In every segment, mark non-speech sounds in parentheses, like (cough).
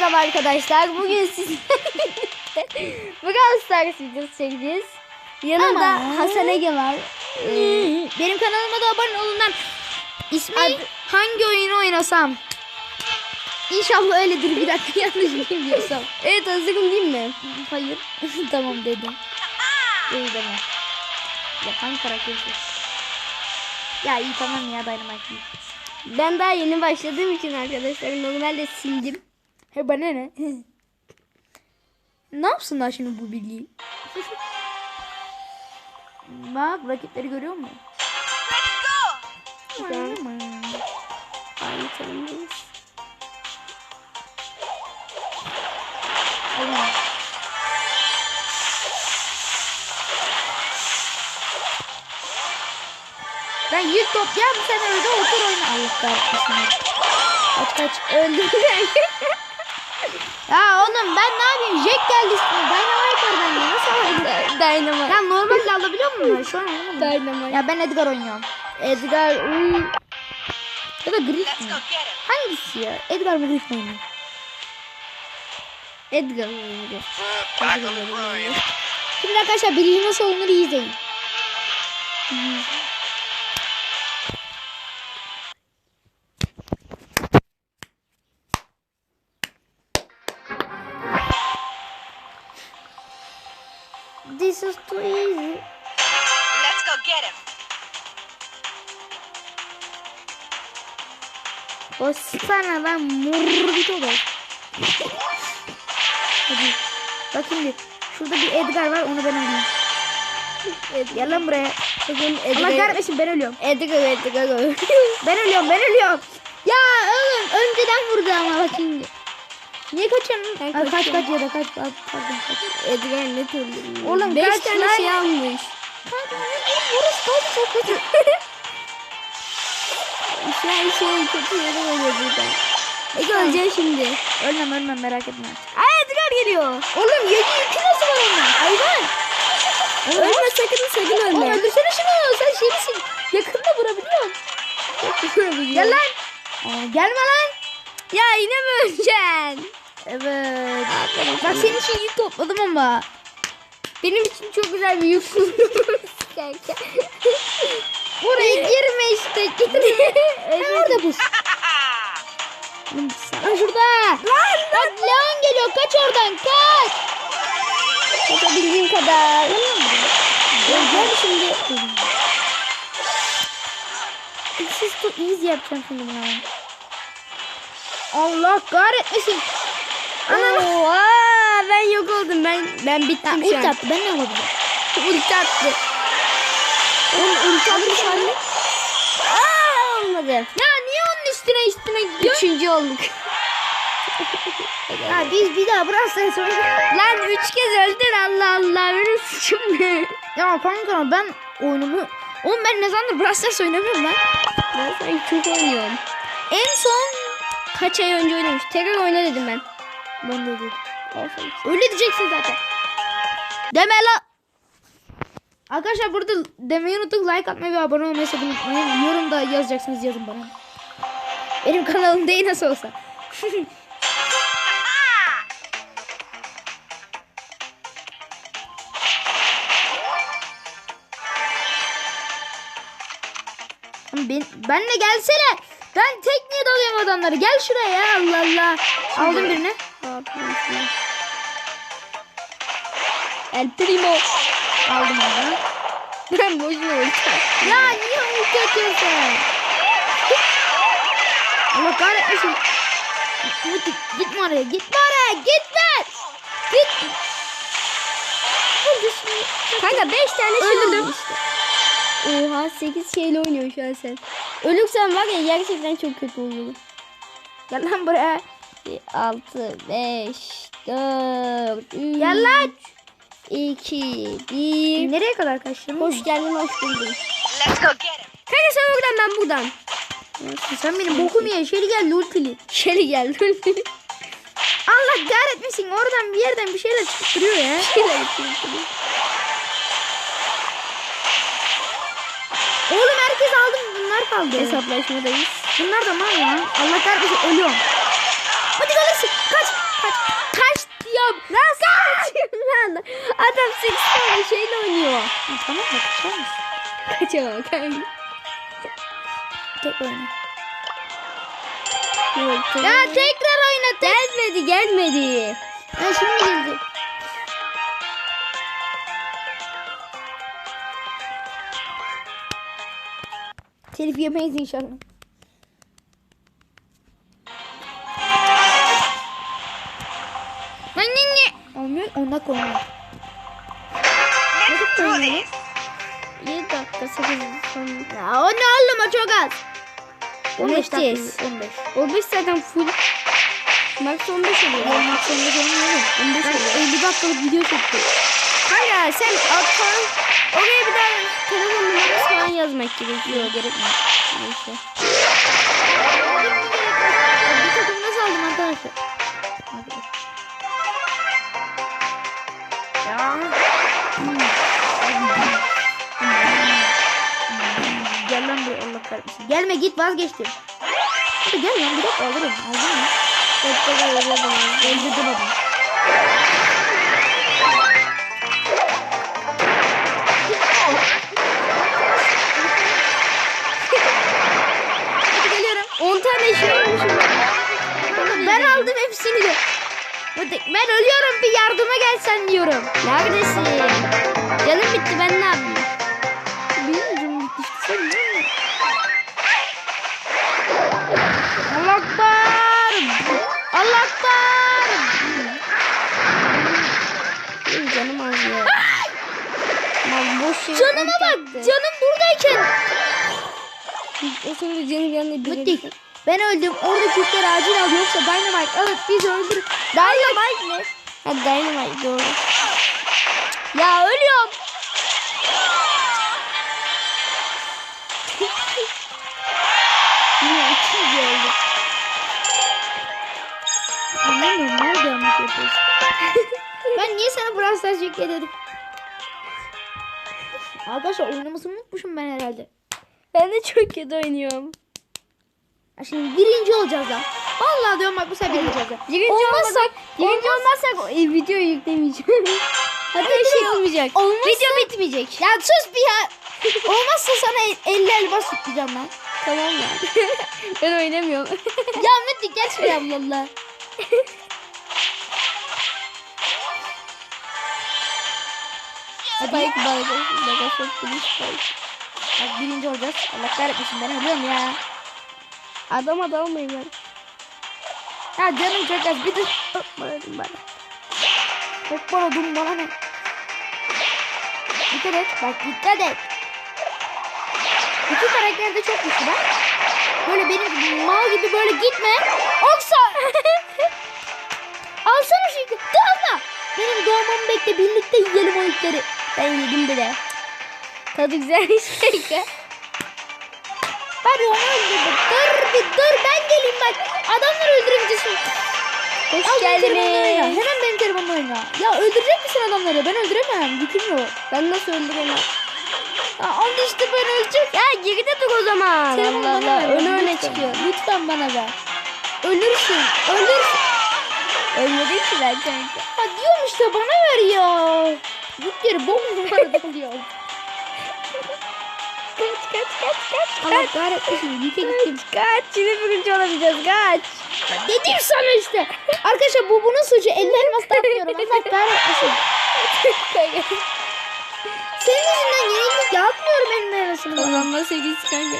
merhaba arkadaşlar. Bugün siz (laughs) Brawl Stars videosu çekeceğiz. Yanımda Ama- Hasan Ege var. Ee, (laughs) Benim kanalıma da abone olun lan. İsmi Ad- hangi oyunu oynasam? İnşallah öyledir bir dakika (laughs) yanlış bilmiyorsam. Evet hazırım değil mi? Hayır. tamam dedim. İyi deme. Ya hangi karakter? Ya iyi tamam ya iyi. Ben daha yeni başladığım için arkadaşlar normalde sildim. He bana ne? (laughs) ne yapsınlar şimdi bu bilgiyi? (laughs) Bak rakipleri görüyor musun? Güzel. Aynı tanımdayız. Aynen. Ben yük toplayayım sen öyle otur oyna. Allah kahretmesin. Kaç kaç öldüm. (laughs) ya oğlum ben ne yapayım? Jack geldi üstüne. Dynamite var bende. Nasıl alayım? (laughs) Dynamite. Ya normalde alabiliyor musun? Şu an alamıyorum. Dynamite. Ya ben Edgar oynuyorum. Edgar. uy. Ya da Griff mi? Hangisi ya? Edgar mı Griff mi oynuyor? Edgar oynuyor. Şimdi arkadaşlar birinci nasıl olunur iyi izleyin. Bakayım bir. Şurada bir Edgar var onu ben alayım. Gel lan buraya. Bugün Allah Edgar. kahretmesin ben ölüyorum. Edgar, Edgar. (laughs) Ben ölüyorum ben ölüyorum. Ya oğlum önceden vurdu ama bakayım. Niye kaçıyorsun? Ben Ay, kaç kaç ya da kaç. Kaç kaç. Edgar ne türlü? Oğlum Beş kaç tane lan? şey almış. Kanka kaç çok kötü. (laughs) Şey şey kötü yere oluyor burada. Ege öleceksin şimdi. Ölmem ölmem merak etme. Ay Geliyor. Oğlum 7 yükü nasıl var onun? Hayvan. Ölme sakın sakın Oğlum ölme. öldürsene şunu. Sen şey misin? Yakında vurabiliyorsun. Gel lan. Aa, gelme lan. Ya yine mi öleceksin? Evet. Bak senin için yük topladım ama. Benim için çok güzel bir yük. (laughs) Kanka. Buraya girme işte. Girme. (laughs) evet. Orada buz. Lan şurada. Lan Bak Leon geliyor. Kaç oradan kaç. Yapabildiğim kadar. Gel şimdi. Siz too easy yapacağım şimdi buna. Allah kahretmesin. Oha ben yok oldum ben ben bittim şu Ulti an. attı. Ben ne yapabilirim? Ulti attı. Oğlum ulti atmış anne. Aa olmadı. Ya niye onun üstüne üstüne gidiyor? Üçüncü olduk. Ya biz bir daha burası sonra. Lan üç kez öldün Allah Allah benim suçum ne? Ya kanka ben oyunumu... Oğlum ben ne zamandır Brawl Stars oynamıyorum lan. Ben sanki çok oynuyorum. En son kaç ay önce oynamış. Tekrar oyna dedim ben. Ben de dedim. Olsun. Öyle diyeceksin zaten. Deme la. Arkadaşlar burada demeyi unuttuk. Like atmayı ve abone olmayı sakın unutmayın. Yorumda yazacaksınız yazın bana. Benim kanalım değil nasıl olsa. (laughs) Oğlum Ben, benle gelsene. Ben tek niye dalıyorum adamları? Gel şuraya ya Allah Allah. Aldım birini. El Primo. Aldım onu. Ben boşuna ulti. Ya niye ulti atıyorsun? (laughs) Allah kahretmesin. Git, gitme oraya, gitme oraya, gitme. Git. Kanka 5 tane şey Öldürdüm. oldu işte. Oha 8 şeyle oynuyor şu an sen. Ölürsen var ya gerçekten çok kötü oluyor. Gel lan buraya. 6, 5, 4, 3, Gel lan. 2, 1. Nereye kadar kaçtın? Hoş geldin, hoş buldun. Let's go get him. Kanka sen buradan ben buradan. Sen benim bokumu ye. Şöyle gel ultili. Şöyle gel. Allah kahretmesin. Oradan bir yerden bir şeyler çıkıp duruyor ya. Oğlum herkes aldı? Bunlar kaldı. Hesaplaşmadayız. Bunlar da mal lan. Allah kahretmesin ölüyorum. Hadi kalırsın. Kaç. kaçıyorum. Nasıl kaçıyorsun lan? Adam 8 tane şeyle oynuyor. Ha, tamam mı? Kaçar mısın? Kaçamam kanka. Tek oyna. Ya tekrar oyna. Tek. Gelmedi gelmedi. Ha şimdi geldi. Telif yemeyiz inşallah. Olmuyor. Onda koymuyor. Let's do this. 7 dakika 8 son. Ya o ne oğlum o çok az. 15 dakika. Geçeceğiz. 15. 15 zaten full. Max 15 oluyor. Ya maç sonunda gelmiyor. 15 Ben oluyor. 50 dakikalık video çektim. Kanka sen atsan oraya bir daha telefon numarası yazmak gerekiyor. Gerekmiyor. Neyse. Bir takım nasıl aldım arkadaşlar? Ya. Gel lan buraya Allah kahretmesin. Gelme git vazgeçtim. Hadi gel lan bir dakika alırım. Aldın mı? Tekrar öyle Öldürdüm adamı. 10 tane olmuşum. Ben aldım hepsini de. Ben ölüyorum bir yardıma gelsen diyorum. Neredesin? Canım bitti ben ne yapayım? Bilmiyorum gitti işte sen ne? Allah akbar. Allah akbar. Benim canım az ya. Lan boş yere Canıma bak. Canım buradayken. O sırada canım yanına bir Bitti. Ben öldüm. Orada Türkler acil al yoksa Dynamite alıp bizi öldürür. Dynamite ne? Ha Dynamite doğru. Ya ölüyorum. (laughs) Yine ikinci oldu. Anlamıyorum. Nerede yanlış yapıyorsun? (laughs) ben niye sana Brawl Stars yükle dedim. Arkadaşlar oynamasını unutmuşum ben herhalde. Ben de çok kötü oynuyorum. Ya şimdi birinci olacağız lan. Vallahi diyorum bak bu sefer birinci olacağız. Birinci Olmazsak, birinci olmazsak e, video yüklemeyeceğim. (laughs) Hatta şey olmayacak. Olmazsa- Video bitmeyecek. Ya sus bir ya. (laughs) Olmazsa sana el- 50 elbas yükleyeceğim lan. Tamam mı? (laughs) ben oynamıyorum. ya Metin geç bir Allah Allah. Spike Spike. Bak birinci olacağız. Allah kahretmesin ben ölüyorum ya. Adam adam mıyım ben? Ya canım çok az bir. Hoppa dedim bana. Hoppa dedim bana ne? Dikkat et. Bak dikkat et. İki karakter de çok güçlü bak. Böyle benim mal gibi böyle gitme. Oksa. (laughs) Alsana şu iti. Dur alma. Benim doğmamı bekle. Birlikte yiyelim o itleri. Ben yedim bile. Tadı güzelmiş kanka. Hadi onu öldürdüm. Dur bir dur ben geleyim bak. Adamları öldüremeyeceksin. Hoş Al benim geldiniz. Hemen benim telefonla oyna. Ya öldürecek misin adamları? Ben öldüremem. Gücüm yok. Ben nasıl öldüremem? Ya onu işte ben ölecek. Ya geride dur o zaman. Telefonu Allah bana ver. Öne öne çıkıyor. Lütfen bana ver. Ölürsün. Ölürsün. Ölmedi ki ben kanka. Ya diyorum işte bana ver ya. Git yeri bomba diyor. Kaç kaç kaç kaç Allah kahretmesin. Yite gittim. Kaç. Şimdi birinci olamayacağız kaç. Dedim sana işte. Arkadaşlar bu bunun suçu. Elli elmas takmıyorum. (laughs) Allah kahretmesin. Senin yüzünden yenilik yapmıyorum elin arasında. Kazanma 8 kanka.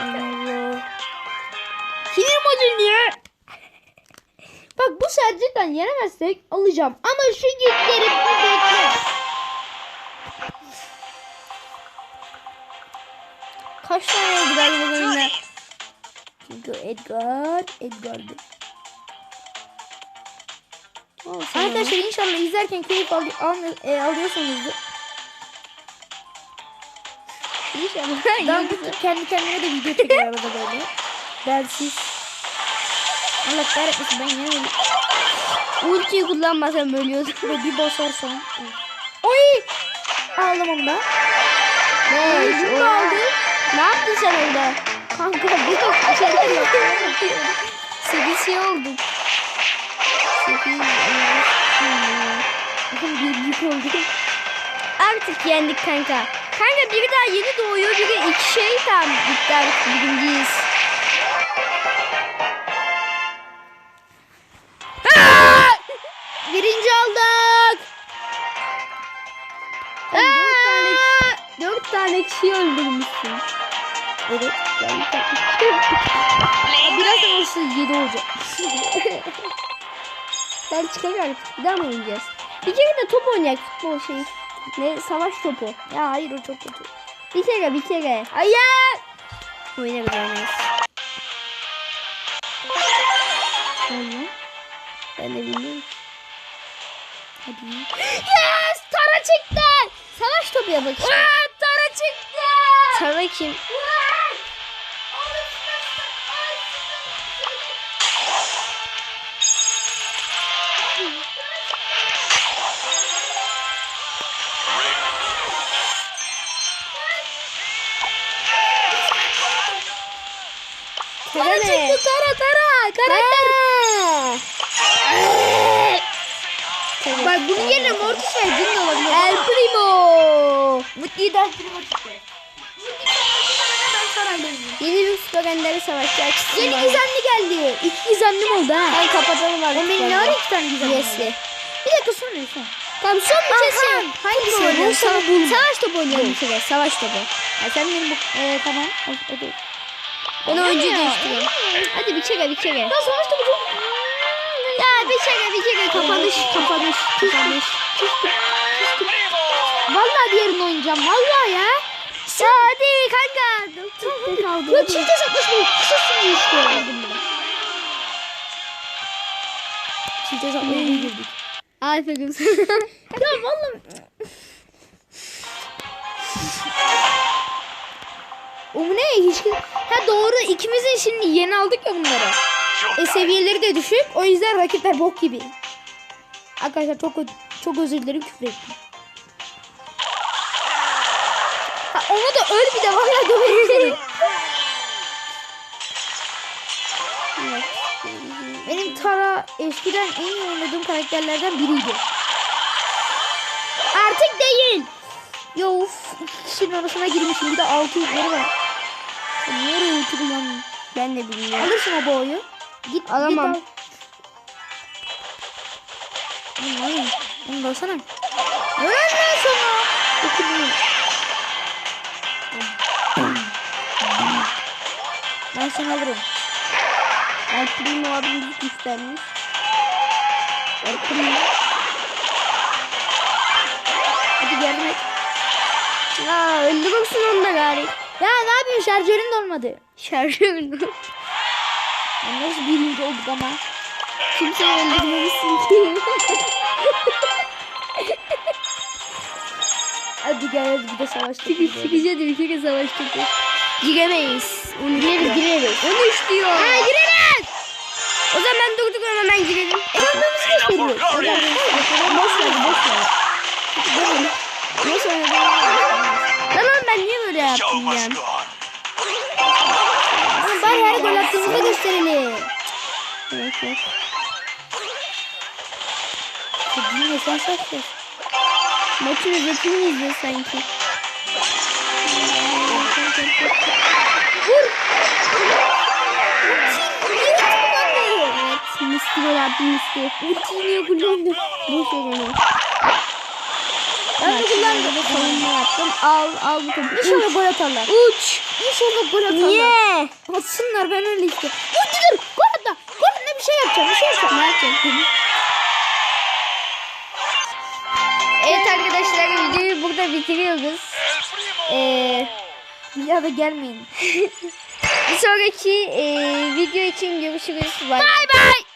Allah. Sinir modun niye? Bak bu sercetten yenemezsek alacağım. Ama şu gitleri bir bekle. Kaç tane oldu galiba this. Çünkü Edgar, Edgar'dı. Olsun. Arkadaşlar inşallah izlerken keyif al, al, e, alıyorsanızdır. İnşallah. (laughs) Ben bu kendi kendine de video çekiyor arada böyle. Bensiz. Allah kahretmesin ben yine öyle. Ultiyi kullanmasam ölüyorsun. Böyle bir basarsam. Oy! Aldım onu da. Ne? Yüzümü aldı. Ne yaptın sen orada? Kanka bir şey yapıyorum. 8 şey oldu. 8, Bakın birinci olduk. Artık yendik kanka. Kanka biri daha yeni doğuyor. Biri iki şey tam bitti artık birinciyiz. Tane kişiyi öldürmüşsün. Evet. Ben Birazdan orası 7 olacak. (laughs) Çıkar artık. Bir daha mı oynayacağız? Bir kere de top oynayak futbol şeyi. Ne savaş topu. Ya hayır o çok kötü. Bir kere bir kere. Hayır. Oynarız oynarız. Tamam. Ben de bilmiyorum. Hadi. Yes! Tara çıktı. Savaş topu Tara çıktı. Sana kim? Ne? çıktı Tara Tara. Karakter. Bak bunun yerine Mortis ve Jin de olabilir. El Primo. Mutlu'yu da. Yeni bir süper enderi savaşçı açısından. Yeni gizemli geldi. İki gizemlim oldu ha. Ben kapatalım artık. O benim ne ara iki tane gizemli Yesli. Bir dakika sonra son. Tamam son Aha, şey. Hangisi Sava- sana bul. Savaş topu oynayalım bir kere. Savaş topu. Ya sen benim bu... Ee, tamam. Değil. Ben oyuncu değiştiriyorum. Hadi bir kere bir kere. Ya savaş topu çok... Ya bir kere bir kere kapanış kapanış kapanış. Hadi kanka. Çok kaldı. Ya çift hesaplaşmayı kısasın işte. Çift hesaplaşmaya girdik. Aferin ya vallahi... O mu ne? Hiç... Ha doğru ikimizin şimdi yeni aldık ya bunları. E seviyeleri de düşük. O yüzden rakipler bok gibi. Arkadaşlar çok çok özür dilerim küfür ettim. Onu da öl bir de vallahi döverim. Evet. Benim Tara eskiden en iyi oynadığım karakterlerden biriydi. Artık değil. Ya of kişinin arasına girmişim bir de altı yükleri var. Oraya ulti kullandın? Ben de bilmiyorum. Alırsın o boyu. Git Alamam. Git al. Oğlum, oğlum, Onu da alsana. Lan sana. Dokunuyor. Ben seni alırım. El Primo abimiz güçlenmiş. El Primo. Hadi yardım et. Ya öldürürsün onu da gari. Ya ne yapayım şarjörün de olmadı. Şarjörünü. Ya nasıl birinci olduk ama. Kimseyi öldürmemişsin ki. Hadi gel hadi bir de savaş Çıkış topu. çıkacağız bir kere savaştık. Giremeyiz. Onu gireriz gireriz. Onu istiyor. Ha gireriz. O zaman ben durduk hemen girelim. Efendimiz gösteriyor. O da Boş ver boş ver. Boş ver. Lan oğlum ben niye böyle yaptım ya? Ama bari her gol attığımızda gösterelim. Evet, evet. Yine sen saçma. Maçın özetini izliyor sanki? Evet, Misli gol attı Misli. Ultiyi niye kullandın? Boş ver onu. Ben de kullandım. da savunma yaptım. Al, al bu topu. İnşallah gol atarlar. Uç. İnşallah gol atarlar. Niye? Atsınlar ben öyle istiyorum. Dur dur dur. Gol atla. Gol ne bir şey yapacağım. Bir şey yapacağım. Ne yapacaksın? Evet arkadaşlar videoyu burada bitiriyoruz. Ee, Bir daha da gelmeyin. (laughs) bir sonraki e, video için görüşürüz. Bay bay.